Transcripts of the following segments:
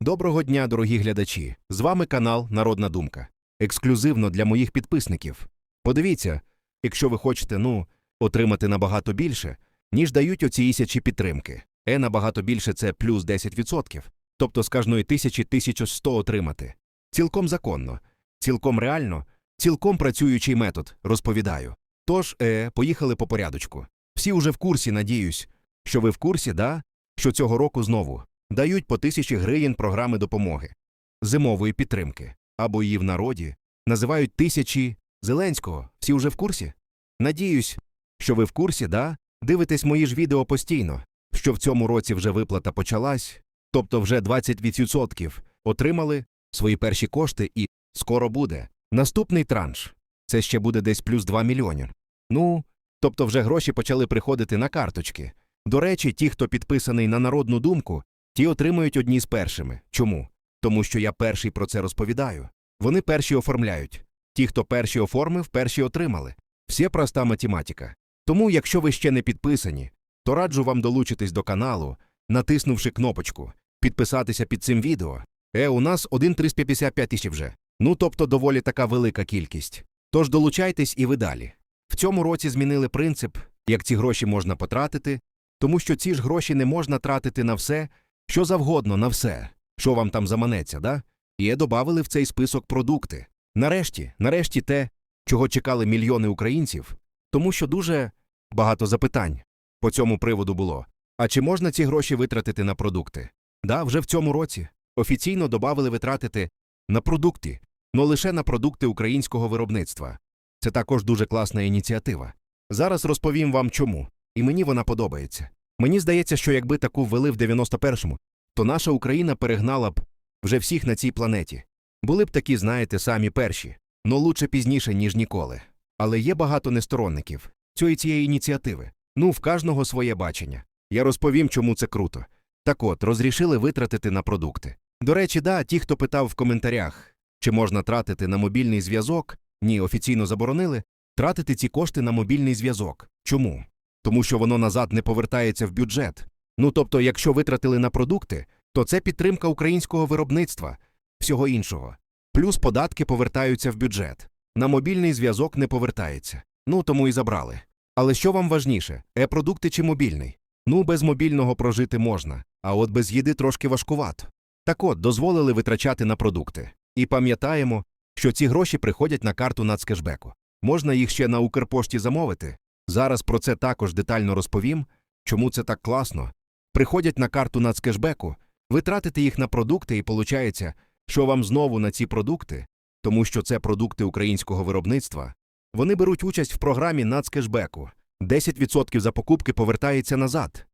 Доброго дня, дорогі глядачі! З вами канал Народна Думка. Ексклюзивно для моїх підписників. Подивіться, якщо ви хочете, ну, отримати набагато більше, ніж дають оці тисячі підтримки. Е набагато більше це плюс 10%. Тобто з кожної тисячі 1100 отримати. Цілком законно, цілком реально, цілком працюючий метод, розповідаю. Тож, е, поїхали по порядочку. Всі уже в курсі, надіюсь, що ви в курсі, да? Що цього року знову дають по тисячі гривень програми допомоги, зимової підтримки, або її в народі називають тисячі Зеленського. Всі уже в курсі? Надіюсь, що ви в курсі, да? Дивитесь мої ж відео постійно, що в цьому році вже виплата почалась, тобто вже 20% отримали свої перші кошти і скоро буде. Наступний транш. Це ще буде десь плюс 2 мільйони. Ну, тобто вже гроші почали приходити на карточки. До речі, ті, хто підписаний на народну думку, ті отримують одні з першими. Чому? Тому що я перший про це розповідаю. Вони перші оформляють. Ті, хто перші оформив, перші отримали. Все проста математика. Тому, якщо ви ще не підписані, то раджу вам долучитись до каналу, натиснувши кнопочку, підписатися під цим відео. Е, у нас 1,355 тисяч вже. Ну, тобто доволі така велика кількість. Тож долучайтесь і ви далі. В цьому році змінили принцип, як ці гроші можна потратити, тому що ці ж гроші не можна тратити на все, що завгодно, на все, що вам там заманеться, да? І добавили в цей список продукти. Нарешті, нарешті те, чого чекали мільйони українців, тому що дуже багато запитань по цьому приводу було. А чи можна ці гроші витратити на продукти? Да, вже в цьому році офіційно добавили витратити на продукти, но лише на продукти українського виробництва. Це також дуже класна ініціатива. Зараз розповім вам чому, і мені вона подобається. Мені здається, що якби таку ввели в 91-му, то наша Україна перегнала б вже всіх на цій планеті. Були б такі, знаєте, самі перші, но лучше пізніше, ніж ніколи. Але є багато несторонників цієї цієї ініціативи. Ну, в кожного своє бачення. Я розповім, чому це круто. Так от, розрішили витратити на продукти. До речі, да, ті, хто питав в коментарях, чи можна тратити на мобільний зв'язок, ні, офіційно заборонили, тратити ці кошти на мобільний зв'язок. Чому? Тому що воно назад не повертається в бюджет. Ну тобто, якщо витратили на продукти, то це підтримка українського виробництва, всього іншого. Плюс податки повертаються в бюджет. На мобільний зв'язок не повертається. Ну тому і забрали. Але що вам важніше, е-продукти чи мобільний? Ну, без мобільного прожити можна, а от без їди трошки важкувато. Так от, дозволили витрачати на продукти. І пам'ятаємо, що ці гроші приходять на карту нацкешбеку. Можна їх ще на Укрпошті замовити. Зараз про це також детально розповім, чому це так класно. Приходять на карту нацкешбеку, ви тратите їх на продукти, і виходить, що вам знову на ці продукти, тому що це продукти українського виробництва, вони беруть участь в програмі нацкешбеку. 10% за покупки повертається назад.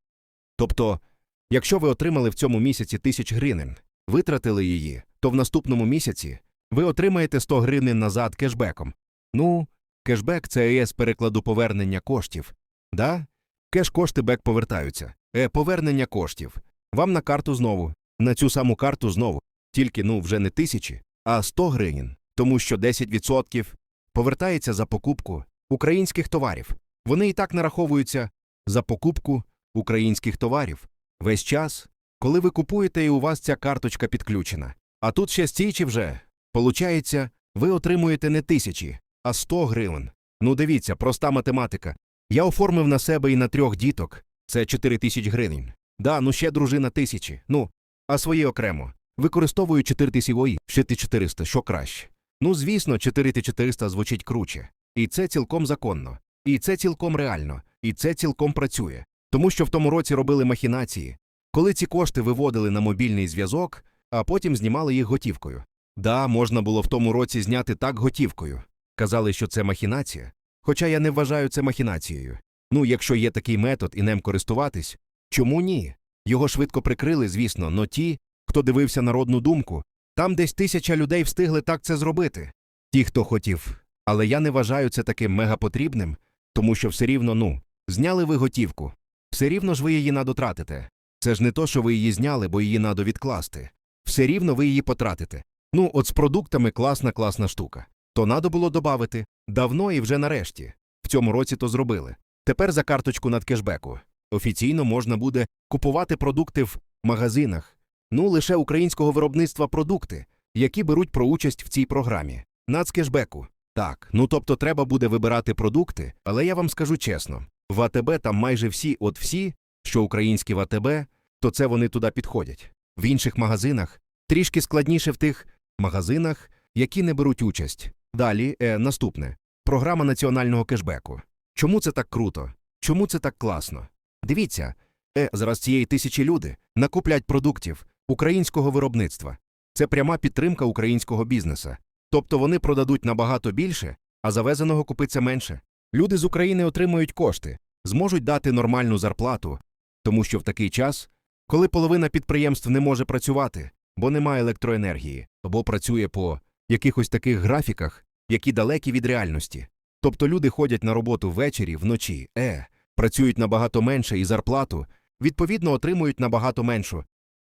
Тобто, якщо ви отримали в цьому місяці тисяч гривень, витратили її, то в наступному місяці ви отримаєте 100 гривень назад кешбеком. Ну, кешбек це ЄС перекладу повернення коштів. Да? Кеш кошти бек повертаються. Е, повернення коштів. Вам на карту знову, на цю саму карту знову. Тільки ну вже не тисячі, а 100 гривень, тому що 10% повертається за покупку українських товарів. Вони і так нараховуються за покупку українських товарів весь час, коли ви купуєте і у вас ця карточка підключена. А тут ще стійчі вже. Получається, ви отримуєте не тисячі, а 100 гривень. Ну дивіться, проста математика. Я оформив на себе і на трьох діток. Це 4 тисячі гривень. Да, ну ще дружина тисячі. Ну, а свої окремо. Використовую 4 тисячі ой, ще ти 400, що краще. Ну, звісно, 4400 звучить круче. І це цілком законно. І це цілком реально. І це цілком працює. Тому що в тому році робили махінації, коли ці кошти виводили на мобільний зв'язок, а потім знімали їх готівкою. Да, можна було в тому році зняти так готівкою. Казали, що це махінація. Хоча я не вважаю це махінацією. Ну, якщо є такий метод і ним користуватись, чому ні? Його швидко прикрили, звісно, но ті, хто дивився народну думку, там десь тисяча людей встигли так це зробити. Ті, хто хотів. Але я не вважаю це таким мегапотрібним, тому що все рівно, ну, зняли ви готівку. Все рівно ж ви її надо тратите. Це ж не то, що ви її зняли, бо її надо відкласти. Все рівно ви її потратите. Ну, от з продуктами класна класна штука. То надо було добавити давно і вже нарешті. В цьому році то зробили. Тепер за карточку над кешбеку. Офіційно можна буде купувати продукти в магазинах, Ну, лише українського виробництва продукти, які беруть про участь в цій програмі. Нацкешбеку. Так, ну тобто треба буде вибирати продукти, але я вам скажу чесно: в АТБ там майже всі, от всі, що українські в АТБ, то це вони туди підходять. В інших магазинах трішки складніше в тих магазинах, які не беруть участь. Далі, е, наступне програма національного кешбеку. Чому це так круто? Чому це так класно? Дивіться, е, зараз цієї тисячі люди накуплять продуктів українського виробництва. Це пряма підтримка українського бізнеса. Тобто вони продадуть набагато більше, а завезеного купиться менше. Люди з України отримують кошти, зможуть дати нормальну зарплату, тому що в такий час, коли половина підприємств не може працювати, бо немає електроенергії, або працює по якихось таких графіках, які далекі від реальності. Тобто люди ходять на роботу ввечері, вночі, е, працюють набагато менше і зарплату, відповідно, отримують набагато меншу.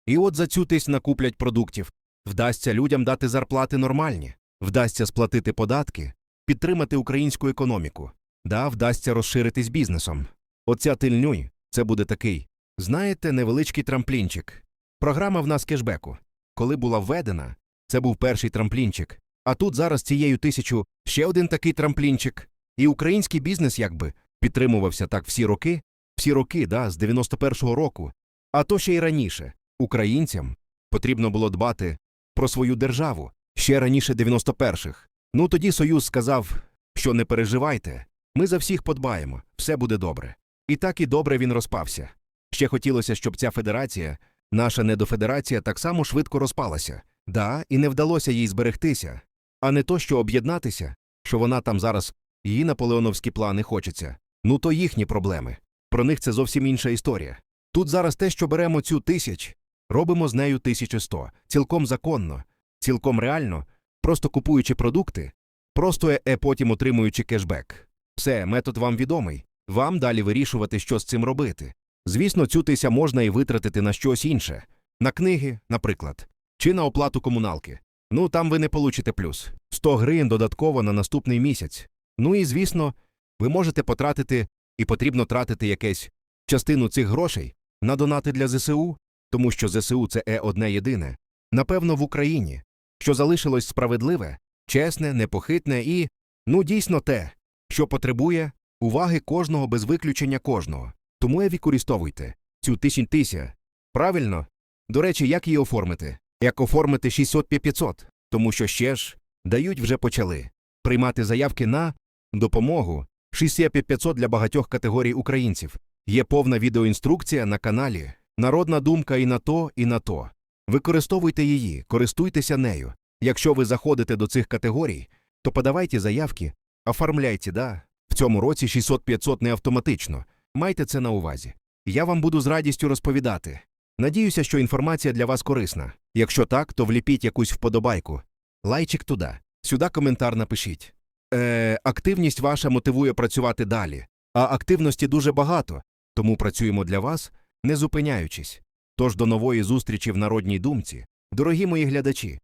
І от за цю тись накуплять продуктів. Вдасться людям дати зарплати нормальні, вдасться сплатити податки, підтримати українську економіку, да, вдасться розширитись бізнесом. Оця тильнюй це буде такий, знаєте, невеличкий трамплінчик. Програма в нас кешбеку. Коли була введена, це був перший трамплінчик. А тут зараз цією тисячу ще один такий трамплінчик. І український бізнес якби підтримувався так всі роки, всі роки, да, з 91-го року. А то ще й раніше. Українцям потрібно було дбати про свою державу ще раніше 91-х. Ну тоді Союз сказав, що не переживайте, ми за всіх подбаємо, все буде добре. І так і добре він розпався. Ще хотілося, щоб ця федерація, наша недофедерація, так само швидко розпалася. Да, і не вдалося їй зберегтися, а не то, що об'єднатися, що вона там зараз її наполеоновські плани хочеться. Ну то їхні проблеми. Про них це зовсім інша історія. Тут зараз те, що беремо цю тисяч, робимо з нею 1100. Цілком законно, цілком реально, просто купуючи продукти, просто е, е потім отримуючи кешбек. Все, метод вам відомий. Вам далі вирішувати, що з цим робити. Звісно, цю тися можна і витратити на щось інше. На книги, наприклад, чи на оплату комуналки. Ну, там ви не получите плюс. 100 гривень додатково на наступний місяць. Ну і, звісно, ви можете потратити і потрібно тратити якесь частину цих грошей на донати для ЗСУ, тому що ЗСУ це е одне єдине. Напевно, в Україні, що залишилось справедливе, чесне, непохитне і, ну, дійсно те, що потребує уваги кожного без виключення кожного. Тому і використовуйте цю тисячу тися. Правильно? До речі, як її оформити? Як оформити 600-500? Тому що ще ж дають вже почали приймати заявки на допомогу 600-500 для багатьох категорій українців. Є повна відеоінструкція на каналі. Народна думка і на то, і на то. Використовуйте її, користуйтеся нею. Якщо ви заходите до цих категорій, то подавайте заявки, оформляйте, да. В цьому році 600-500 не автоматично. Майте це на увазі. Я вам буду з радістю розповідати. Надіюся, що інформація для вас корисна. Якщо так, то вліпіть якусь вподобайку. Лайчик туди. Сюди коментар напишіть. Е, активність ваша мотивує працювати далі. А активності дуже багато, тому працюємо для вас, не зупиняючись. Тож до нової зустрічі в народній думці. Дорогі мої глядачі,